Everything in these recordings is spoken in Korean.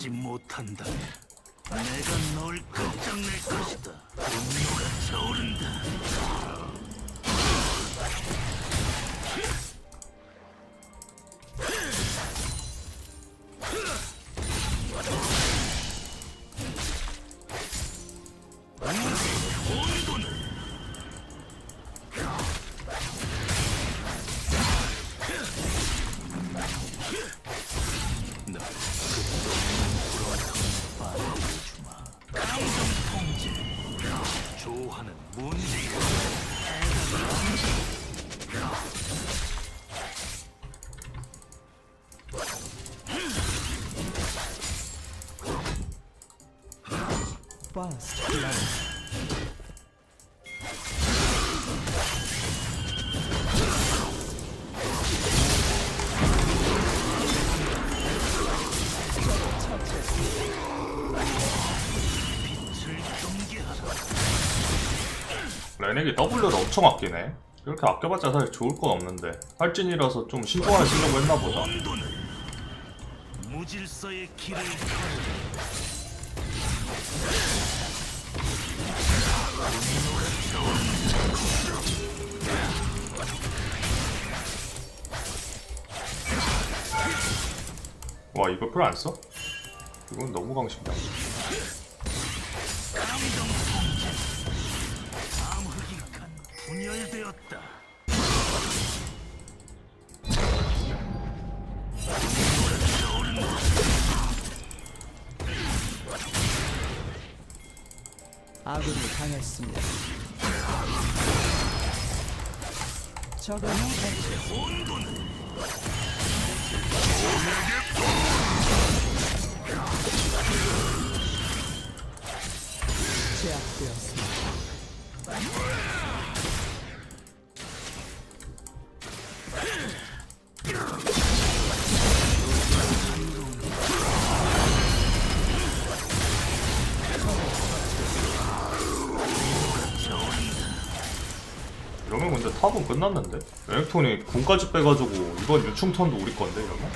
어날 이게 제어하지 못한다. 내가 널 끝장낼 것이다. 분노 First blood. 레넥이 W를 엄청 아끼네 이렇게 아껴봤자 사실 좋을 건 없는데 할진이라서 좀 신중하시려고 했나 보다 온도는 무질서의 길을. 와 이거 풀 안 써? 이건 너무 간 분열되었다. 아군이 당했습니다. 적은 해 근데 탑은 끝났는데? 레넥톤이 군까지 빼가지고 이번 유충턴도 우리 건데 이러면?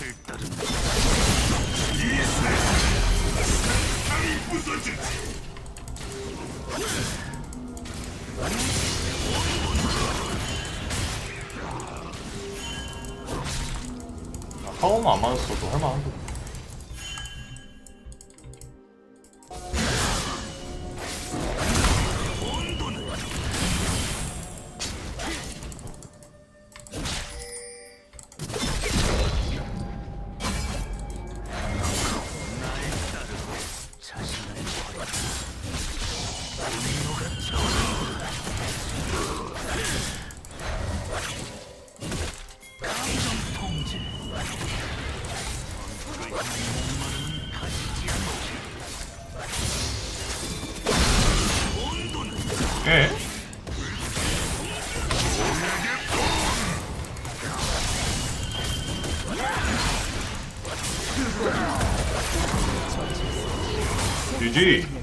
빛을 따른다. 아, 타워만 안 맞았어도 할만한데 GG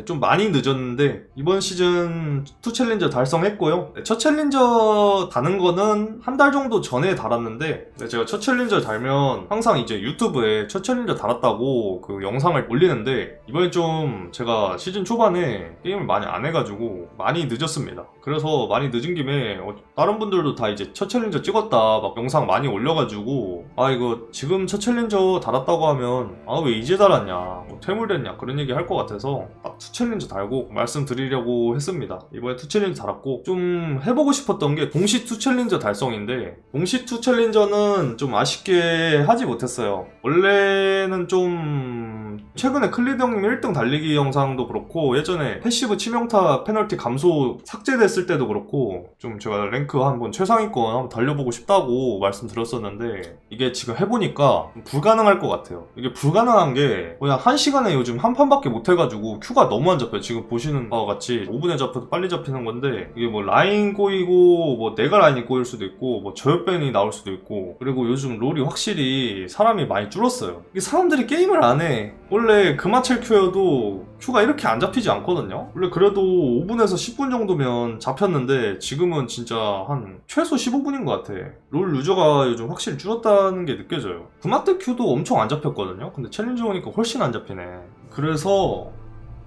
네, 좀 많이 늦었는데 이번 시즌 2 챌린저 달성했고요. 네, 첫 챌린저 다는 거는 한 달 정도 전에 달았는데 네, 제가 첫 챌린저 달면 항상 이제 유튜브에 첫 챌린저 달았다고 그 영상을 올리는데 이번에 좀 제가 시즌 초반에 게임을 많이 안 해가지고 많이 늦었습니다. 그래서 많이 늦은 김에 어, 다른 분들도 다 이제 첫 챌린저 찍었다 막 영상 많이 올려가지고 아 이거 지금 첫 챌린저 달았다고 하면 아 왜 이제 달았냐 뭐 퇴물됐냐 그런 얘기 할 것 같아서 딱투 챌린저 달고 말씀드리려고 했습니다. 이번에 투 챌린저 달았고 좀 해보고 싶었던 게 동시 투 챌린저 달성인데 동시 투 챌린저는 좀 아쉽게 하지 못했어요. 원래는 좀 최근에 클리드 형님 1등 달리기 영상도 그렇고 예전에 패시브 치명타 페널티 감소 삭제됐을 때도 그렇고 좀 제가 랭크 한번 최상위권 한번 달려보고 싶다고 말씀드렸었는데 이게 지금 해보니까 불가능할 것 같아요. 이게 불가능한 게 그냥 한 시간에 요즘 한 판밖에 못 해가지고 큐가 너무 안 잡혀요. 지금 보시는 바와 같이 5분에 잡혀도 빨리 잡히는 건데 이게 뭐 라인 꼬이고 뭐 내가 라인이 꼬일 수도 있고 뭐 저혈밴이 나올 수도 있고 그리고 요즘 롤이 확실히 사람이 많이 줄었어요. 이게 사람들이 게임을 안 해. 원래 그마첼 큐여도 큐가 이렇게 안 잡히지 않거든요. 원래 그래도 5분에서 10분 정도면 잡혔는데 지금은 진짜 한 최소 15분인 것 같아. 롤 유저가 요즘 확실히 줄었다는 게 느껴져요. 그마트 큐도 엄청 안 잡혔거든요. 근데 챌린저 오니까 훨씬 안 잡히네. 그래서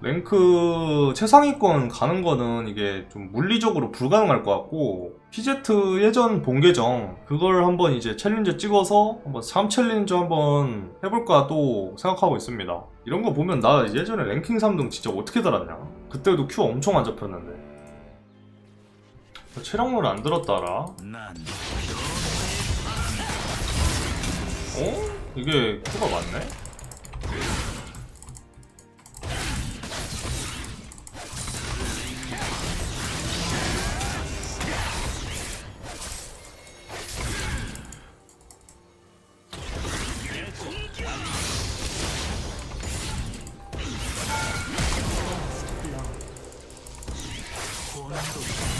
랭크 최상위권 가는 거는 이게 좀 물리적으로 불가능할 것 같고 PZ 예전 본 계정 그걸 한번 이제 챌린저 찍어서 한번 3 챌린저 한번 해볼까 또 생각하고 있습니다. 이런 거 보면 나 예전에 랭킹 3등 진짜 어떻게 달았냐? 그때도 큐 엄청 안 잡혔는데. 체력물 안 들었다라. 난 어? 이게 큐가 맞네? Thank you.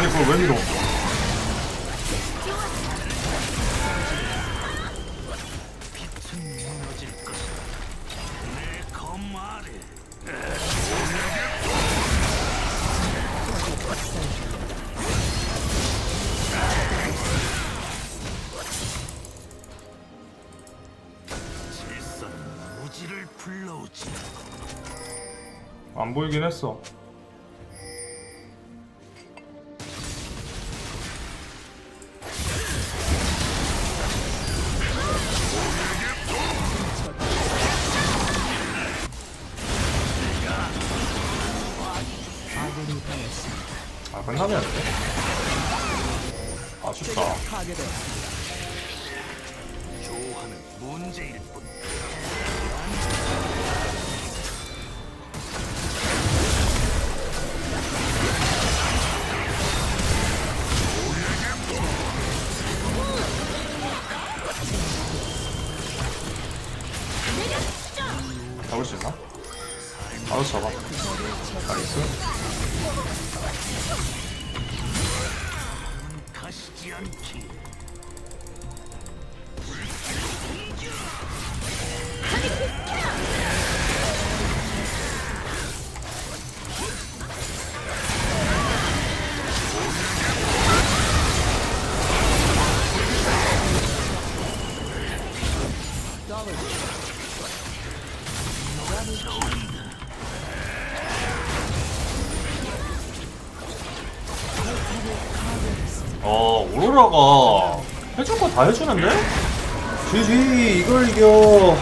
아니 그걸 왜 밀어? 안 보이긴 했어. 아 끝나면 안 돼. 아쉽다. 잡을 수 있나? 바로 잡아. 나이스. 오로라가 해줄 거 다 해주는데? GG 이걸 이겨.